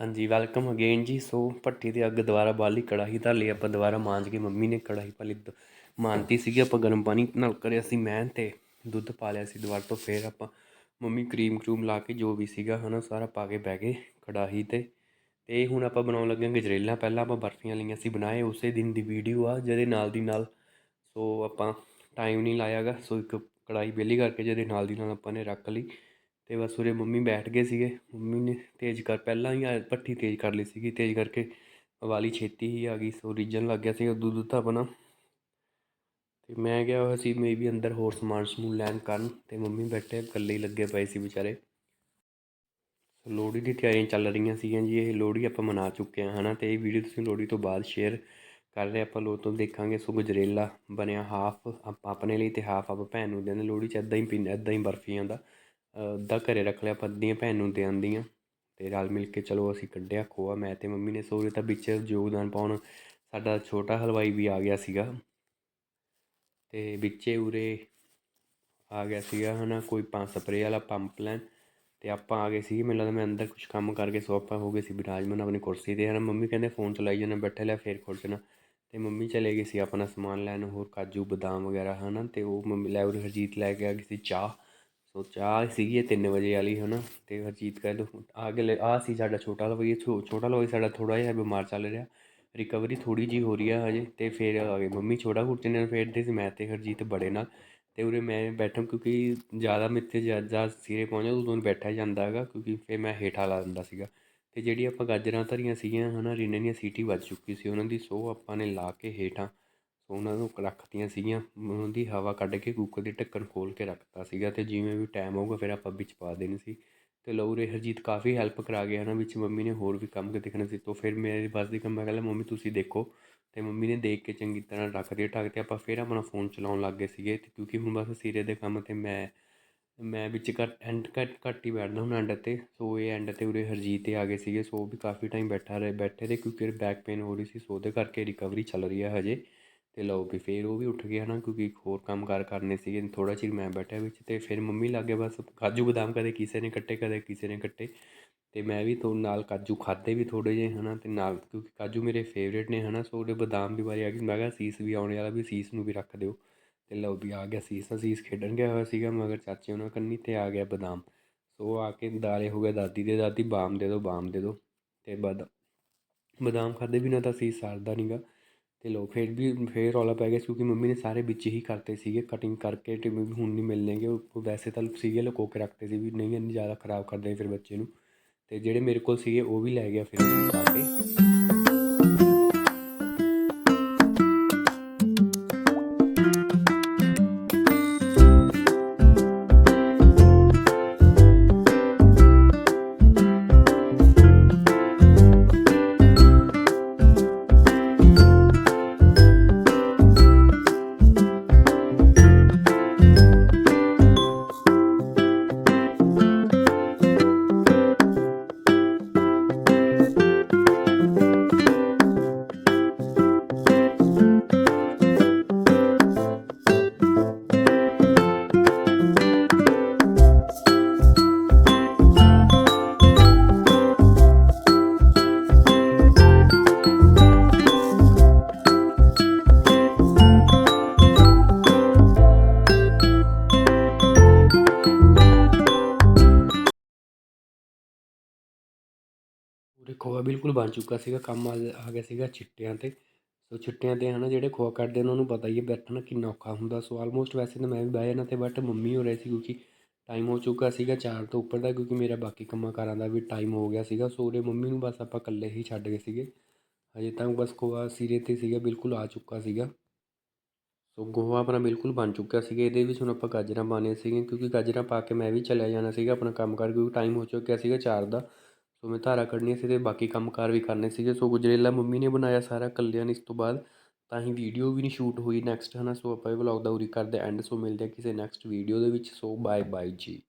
ਹਾਂਜੀ welcome again ਜੀ। ਸੋ, ਭੱਠੀ ਤੇ ਅੱਗ ਦੁਬਾਰਾ ਬਾਲੀ ਕੜਾਹੀ ਧਰ ਲਈ। ਆਪਾਂ ਦੁਬਾਰਾ ਮਾਂਜ ਕੇ ਮੰਮੀ ਨੇ ਕੜਾਹੀ ਪਾਲੀ ਦ- ਮਾਂਜਤੀ ਸੀਗੀ। ਆਪਾਂ ਗਰਮ ਪਾਣੀ ਨਾਲ ਕਰਿਆ ਸੀ ਮੈਂ ਤੇ ਦੁੱਧ ਪਾ ਲਿਆ ਸੀ ਦੁਬਾਰਾ ਤੋਂ। ਫੇਰ ਆਪਾਂ ਮੰਮੀ ਕਰੀਮ ਕਰੂਮ ਲਾ ਕੇ ਜੋ ਵੀ ਸੀਗਾ ਹਨਾ, ਸਾਰਾ ਪਾ ਕੇ ਬਹਿ ਗਏ ਕੜਾਹੀ ਤੇ। ਤੇ ਹੁਣ ਆਪਾਂ ਬਣਾਉਣ ਲੱਗੇ ਹਾਂ ਗਜਰੇਲਾ। ਪਹਿਲਾਂ ਆਪਾਂ ਬਰਫੀਆਂ ਲਈਆਂ ਸੀ ਬਣਾਏ। ਉਸੇ ਦਿਨ ਦੀ ਵੀਡੀਓ ਆ, ਜਿਹਦੇ ਨਾਲ ਦੀ ਨਾਲ। ਸੋ, ਆਪਾਂ ਟਾਈਮ ਨਹੀਂ ਲਾਇਆਗਾ। ਸੋ, ਇੱਕ ਕੜਾਈ ਵਿਹਲੀ ਕਰਕੇ ਜਿਹਦੇ ਨਾਲ ਦੀ ਨਾਲ ਆਪਾਂ ਨੇ ਰੱਖ ਲਈ। ਅਤੇ ਬਸ ਉਰੇ ਮੰਮੀ ਬੈਠ ਗਏ ਸੀਗੇ। ਮੰਮੀ ਨੇ ਤੇਜ਼ ਕਰ, ਪਹਿਲਾਂ ਹੀ ਆ ਭੱਠੀ ਤੇਜ਼ ਕਰ ਲਈ ਸੀਗੀ, ਤੇਜ਼ ਕਰਕੇ ਵਾਲੀ ਛੇਤੀ ਹੀ ਆ ਗਈ ਸੋ ਰੀਜਨ ਲੱਗ ਗਿਆ ਸੀਗਾ ਦੁੱਧ ਤਾਂ ਆਪਣਾ ਅਤੇ ਮੈਂ ਗਿਆ ਹੋਇਆ ਸੀ ਮੇ ਵੀ ਅੰਦਰ ਹੋਰ ਸਮਾਨ ਸਮੂਨ ਲੈਣ ਕਰਨ ਅਤੇ ਮੰਮੀ ਬੈਠੇ, ਇਕੱਲੇ ਹੀ ਲੱਗੇ ਪਏ ਸੀ ਵਿਚਾਰੇ। ਲੋਹੜੀ ਦੀ ਤਿਆਰੀਆਂ ਚੱਲ ਰਹੀਆਂ ਸੀਗੀਆਂ ਜੀ, ਇਹ ਲੋਹੜੀ ਆਪਾਂ ਮਨਾ ਚੁੱਕੇ ਹਾਂ, ਹਨਾ, ਤੇ ਇਹ ਵੀਡੀਓ ਤੁਸੀਂ ਲੋਹੜੀ ਤੋਂ ਬਾਅਦ ਸ਼ੇਅਰ ਕਰ ਰਹੇ ਆਪਾਂ ਲੋਕ ਤੋਂ ਦੇਖਾਂਗੇ, ਸੋ ਗਜਰੇਲਾ ਬਣਿਆ ਹਾਫ ਆਪਾਂ ਆਪਣੇ ਲਈ ਤੇ ਹਾਫ ਆਪਾਂ ਭੈਣ ਨੂੰ ਦੇਣਾ ਲੋਹੜੀ 'ਚ ਇਦਾਂ ਹੀ ਪੀਂਦੇ ਇਦਾਂ ਹੀ ਬਰਫੀਆਂ ਦਾ। ਅੱਧਾ ਘਰ ਰੱਖ ਲਿਆ ਆਪਾਂ ਭੈਣ ਨੂੰ ਦੇ ਆਂਦੀਆਂ ਅਤੇ ਰਲ ਮਿਲ ਕੇ ਚਲੋ ਅਸੀਂ ਕੱਢਿਆ ਖੋਆ। ਮੈਂ ਅਤੇ ਮੰਮੀ ਨੇ ਸੋਰੇ ਤਾਂ ਵਿੱਚ ਯੋਗਦਾਨ ਪਾਉਣ, ਸਾਡਾ ਛੋਟਾ ਹਲਵਾਈ ਵੀ ਆ ਗਿਆ ਸੀਗਾ ਅਤੇ ਵਿੱਚੇ ਉਰੇ ਆ ਗਿਆ ਸੀਗਾ ਹਨਾ, ਕੋਈ ਪੰਜ ਸਪਰੇ ਵਾਲਾ ਪੰਪ ਲੈਣ ਤੇ ਆਪਾਂ ਆ ਗਏ ਸੀ ਮੈਨੂੰ ਲੱਗਦਾ ਮੈਂ ਅੰਦਰ ਕੁਝ ਕੰਮ ਕਰਕੇ ਸੋ ਆਪਾਂ ਹੋ ਗਏ ਸੀ ਵਿਰਾਜਮਾਨ ਆਪਣੀ ਕੁਰਸੀ ਤੇ ਹਨਾ। ਮੰਮੀ ਕਹਿੰਦੇ ਫੋਨ ਚਲਾਈ ਜਾਣਾ, ਬੈਠੇ ਲੈ ਫੇਰ ਖੁਰਚ ਜਾਣਾ। ਤੇ ਮੰਮੀ ਚਲੇ ਗਏ ਸੀ ਆਪਣਾ ਸਮਾਨ ਲੈਣ, ਹੋਰ ਕਾਜੂ, ਬਦਾਮ ਵਗੈਰਾ ਹਨਾ ਤੇ ਉਹ ਮੰਮੀ ਲੈ ਉਰੇ ਹਰਜੀਤ ਲੈ ਕੇ ਆ ਗਈ ਸੀ ਚਾਹ। ਸੋ ਚਾਹ ਸੀਗੀ ਇਹ 3 ਵਜੇ ਵਾਲੀ, ਹਨਾ? ਤੇ ਹਰਜੀਤ ਕਹਿੰਦੇ ਆ ਕੇ ਆ ਸੀ ਸਾਡਾ ਛੋਟਾ ਹਲਵਾਈ ਛੋ- ਛੋਟਾ ਹਲਵਾਈ ਸਾਡਾ ਥੋੜਾ ਜਿਹਾ ਬਿਮਾਰ ਚੱਲ ਰਿਹਾ। ਰਿਕਵਰੀ ਥੋੜੀ ਜੀ ਹੋ ਰਹੀ ਆ ਹਜੇ, ਤੇ ਫਿਰ ਆ ਗਏ ਮੰਮੀ ਛੋਟਾ ਕੁਰਚੇ ਨਾਲ ਫੇਰਦੇ ਸੀ, ਮੈਂ ਤੇ ਹਰਜੀਤ ਬੜੇ ਨਾਲ। ਤੇ ਉਰੇ ਮੈਂ ਬੈਠਾ, ਕਿਉਂਕਿ ਜ਼ਿਆਦਾ ਮਿੱਥੇ ਜ਼ਿਆਦਾ ਸਿਰੇ ਪਹੁੰਚਾ ਉਦੋਂ ਨਹੀਂ ਬੈਠਾ ਜਾਂਦਾ ਹੈਗਾ, ਕਿਉਂਕਿ ਫਿਰ ਮੈਂ ਹੇਠਾਂ ਲਾ ਦਿੰਦਾ ਸੀਗਾ। ਤੇ ਜਿਹੜੀ ਆਪਾਂ ਗਾਜਰਾਂ ਧਰੀਆਂ ਸੀਗੀਆਂ, ਹਨਾ ਰੀਨੇ ਦੀਆਂ ਸੀਟੀ ਵੱਜ ਚੁੱਕੀ ਸੀ ਉਹਨਾਂ ਦੀ, ਸੋ ਆਪਾਂ ਨੇ ਲਾ ਕੇ ਹੇਠਾਂ ਉਹਨਾਂ ਨੂੰ ਰੱਖਤੀਆਂ ਸੀਗੀਆਂ। ਉਹਨਾਂ ਦੀ ਹਵਾ ਕੱਢ ਕੇ ਕੁੱਕਰ ਦੀ ਢੱਕਣ ਖੋਲ੍ਹ ਕੇ ਰੱਖਤਾ ਸੀਗਾ ਅਤੇ ਜਿਵੇਂ ਵੀ ਟਾਈਮ ਹੋਊਗਾ ਫਿਰ ਆਪਾਂ ਵਿੱਚ ਪਾ ਦੇਣੀ ਸੀ। ਤੇ ਲਊਰੇ ਹਰਜੀਤ ਕਾਫੀ ਹੈਲਪ ਕਰਾ ਗਿਆ ਨਾ ਵਿੱਚ, ਮੰਮੀ ਨੇ ਹੋਰ ਵੀ ਕੰਮ ਕੇ ਦੇਖਣਾ ਸੀ। ਤੋਂ ਫਿਰ ਮੇਰੇ ਬਸ ਦੀ ਕੰਮ ਮੈਂ ਕਹਿੰਦਾ ਮੰਮੀ ਤੁਸੀਂ ਦੇਖੋ। ਅਤੇ ਮੰਮੀ ਨੇ ਦੇਖ ਕੇ ਚੰਗੀ ਤਰ੍ਹਾਂ ਰੱਖ ਦਿੱਤੇ ਢੱਕ ਤੇ ਆਪਾਂ ਫਿਰ ਆਪਣਾ ਫੋਨ ਚਲਾਉਣ ਲੱਗ ਗਏ ਸੀਗੇ। ਤੇ ਕਿਉਂਕਿ ਹੁਣ ਬਸ ਸਿਰੇ ਦੇ ਕੰਮ ਤੇ ਮੈਂ ਮੈਂ ਵਿੱਚ ਘੱਟ ਐਂਡ ਘੱਟ ਘੱਟ ਹੀ ਬੈਠਦਾ ਹੁਣ ਐਂਡ ਤੇ। ਸੋ ਇਹ ਐਂਡ ਤੇ ਉਰੇ ਹਰਜੀਤ ਤੇ ਆ ਗਏ ਸੀਗੇ। ਸੋ ਉਹ ਵੀ ਕਾਫੀ ਟਾਈਮ ਬੈਠਾ ਰਹੇ, ਬੈਠੇ ਤੇ ਕਿਉਂਕਿ ਬੈਕ ਪੇਨ ਹੋ ਰਹੀ ਸੀ। ਸੋ ਉਹਦੇ ਕਰਕੇ ਰਿਕਵਰੀ ਚੱਲ ਰਹੀ ਹੈ ਹਜੇ। ਅਤੇ ਲਓ ਵੀ ਫਿਰ ਉਹ ਵੀ ਉੱਠ ਗਿਆ ਨਾ ਕਿਉਂਕਿ ਇੱਕ ਹੋਰ ਕੰਮ ਕਾਰ ਕਰਨੇ ਸੀਗੇ, ਥੋੜ੍ਹਾ ਚਿਰ ਮੈਂ ਬੈਠਿਆ ਵਿੱਚ ਅਤੇ ਫਿਰ ਮੰਮੀ ਲੱਗੇ ਬਸ ਕਾਜੂ ਬਦਾਮ ਕਦੇ ਕਿਸੇ ਨੇ ਕੱਟੇ, ਕਦੇ ਕਿਸੇ ਨੇ ਕੱਟੇ। ਅਤੇ ਮੈਂ ਵੀ ਤੋਂ ਨਾਲ ਕਾਜੂ ਖਾਦੇ ਵੀ ਥੋੜ੍ਹੇ ਜਿਹੇ ਹੈ ਨਾ ਅਤੇ ਨਾਲ ਕਿਉਂਕਿ ਕਾਜੂ ਮੇਰੇ ਫੇਵਰੇਟ ਨੇ ਹੈ ਨਾ ਸੋ ਉਹਦੇ ਬਦਾਮ ਦੀ ਵਾਰੀ ਆ ਗਈ ਮੈਂ ਕਿਹਾ ਸੀਸ ਵੀ ਆਉਣੇ ਵਾਲਾ ਵੀ, ਸੀਸ ਨੂੰ ਵੀ ਰੱਖ ਦਿਓ। ਅਤੇ ਲਓ ਵੀ ਆ ਗਿਆ ਸੀਸ ਸੀਸ ਖੇਡਣ ਗਿਆ ਹੋਇਆ ਸੀਗਾ, ਮਗਰ ਚਾਚੇ ਉਹਨਾਂ ਕੰਨੀ ਤੇ ਆ ਗਿਆ ਬਦਾਮ। ਸੋ ਆ ਕੇ ਦਾਲੇ ਹੋ ਗਏ, ਦਾਦੀ ਦੇ ਦਾਦੀ, ਬਾਮ ਦੇ ਦਿਓ ਬਾਮ ਦੇ ਦਿਓ ਅਤੇ ਬਦ, ਬਦਾਮ ਖਾਦੇ ਬਿਨਾਂ ਤਾਂ ਸੀਸ ਸਰਦਾ ਨਹੀਂਗਾ ਅਤੇ ਲੋ, ਫਿਰ ਵੀ, ਫਿਰ ਰੌਲਾ ਪੈ ਗਿਆ ਕਿਉਂਕਿ ਮੰਮੀ ਨੇ ਸਾਰੇ ਵਿੱਚ ਹੀ ਕਰਤੇ ਸੀਗੇ ਕਟਿੰਗ ਕਰਕੇ ਤੇ ਹੁਣ ਨਹੀਂ ਮਿਲਣਗੇ ਉਹ ਵੈਸੇ ਤਾਂ ਸੀਗੇ ਲੁਕੋ ਕੇ ਰੱਖਦੇ ਸੀ ਵੀ ਨਹੀਂ, ਇੰਨੀ ਜ਼ਿਆਦਾ ਖਰਾਬ ਕਰਦੇ ਫਿਰ ਬੱਚੇ ਨੂੰ। ਅਤੇ ਜਿਹੜੇ ਮੇਰੇ ਕੋਲ ਸੀਗੇ ਉਹ ਵੀ ਲੈ ਗਿਆ ਫਿਰ ਪਾ ਕੇ। ਉਰੇ ਖੋਆ ਬਿਲਕੁਲ ਬਣ ਚੁੱਕਾ ਸੀਗਾ, ਕੰਮ ਆ ਆ ਗਿਆ ਸੀਗਾ ਛਿੱਟਿਆਂ ਤੇ। ਸੋ ਛਿੱਟਿਆਂ ਤੇ ਹਨਾ ਜਿਹੜੇ ਖੋਆ ਕੱਢਦੇ ਉਹਨਾਂ ਨੂੰ ਪਤਾ ਹੀ ਹੈ ਬੈਠਣਾ ਕਿੰਨਾ ਔਖਾ ਹੁੰਦਾ। ਸੋ ਆਲਮੋਸਟ ਵੈਸੇ ਤਾਂ ਮੈਂ ਵੀ ਬਹਿ ਜਾਣਾ ਤੇ ਬਟ ਮੰਮੀ ਹੋ ਰਹੇ ਸੀ ਕਿਉਂਕਿ ਟਾਈਮ ਹੋ ਚੁੱਕਾ ਸੀਗਾ ਚਾਰ ਤੋਂ ਉੱਪਰ ਦਾ, ਕਿਉਂਕਿ ਮੇਰਾ ਬਾਕੀ ਕੰਮਾਂ ਕਾਰਾਂ ਦਾ ਵੀ ਟਾਈਮ ਹੋ ਗਿਆ ਸੀਗਾ। ਸੋ ਉਰੇ ਮੰਮੀ ਨੂੰ ਬਸ ਆਪਾਂ ਇਕੱਲੇ ਹੀ ਛੱਡ ਗਏ ਸੀਗੇ। ਹਜੇ ਤੱਕ ਬਸ ਖੋਆ ਸਿਰੇ ਤੇ ਸੀਗਾ, ਬਿਲਕੁਲ ਆ ਚੁੱਕਾ ਸੀਗਾ। ਸੋ ਗੋਹਾ ਆਪਣਾ ਬਿਲਕੁਲ ਬਣ ਚੁੱਕਿਆ ਸੀਗਾ, ਇਹਦੇ ਵਿੱਚ ਹੁਣ ਆਪਾਂ ਗਾਜਰਾਂ ਪਾਉਣੀਆਂ ਸੀਗੀਆਂ, ਕਿਉਂਕਿ ਗਾਜਰਾਂ ਪਾ ਕੇ ਮੈਂ ਵੀ ਚਲਿਆ ਜਾਣਾ ਸੀਗਾ ਆਪਣਾ ਕੰਮ ਕਰ, ਕਿਉਂਕਿ ਟਾਈਮ ਹੋ ਚੁੱਕਿਆ ਸੀਗਾ ਚਾਰ ਦਾ। ਸੋ ਮੈਂ ਧਾਰਾ ਕੱਢਣੀਆਂ ਸੀ ਤੇ ਬਾਕੀ ਕੰਮ ਕਾਰ ਵੀ ਕਰਨੇ ਸੀਗੇ। ਸੋ ਗੁਜਰੇਲਾ ਮੰਮੀ ਨੇ ਬਣਾਇਆ ਸਾਰਾ ਇਕੱਲਿਆਂ ਨੇ ਇਸ ਤੋਂ ਬਾਅਦ। ਤਾਂ ਹੀ ਵੀਡੀਓ ਵੀ ਨਹੀਂ ਸ਼ੂਟ ਹੋਈ ਨੈਕਸਟ ਹਨਾ। ਸੋ ਆਪਾਂ ਇਹ ਵਲੌਗ ਦਾ ਉਰੀ ਕਰਦੇ ਐਂਡ ਸੋ ਮਿਲਦੇ ਆ ਕਿਸੇ ਨੈਕਸਟ ਵੀਡੀਓ ਦੇ ਵਿੱਚ। ਸੋ ਬਾਏ ਬਾਏ ਜੀ।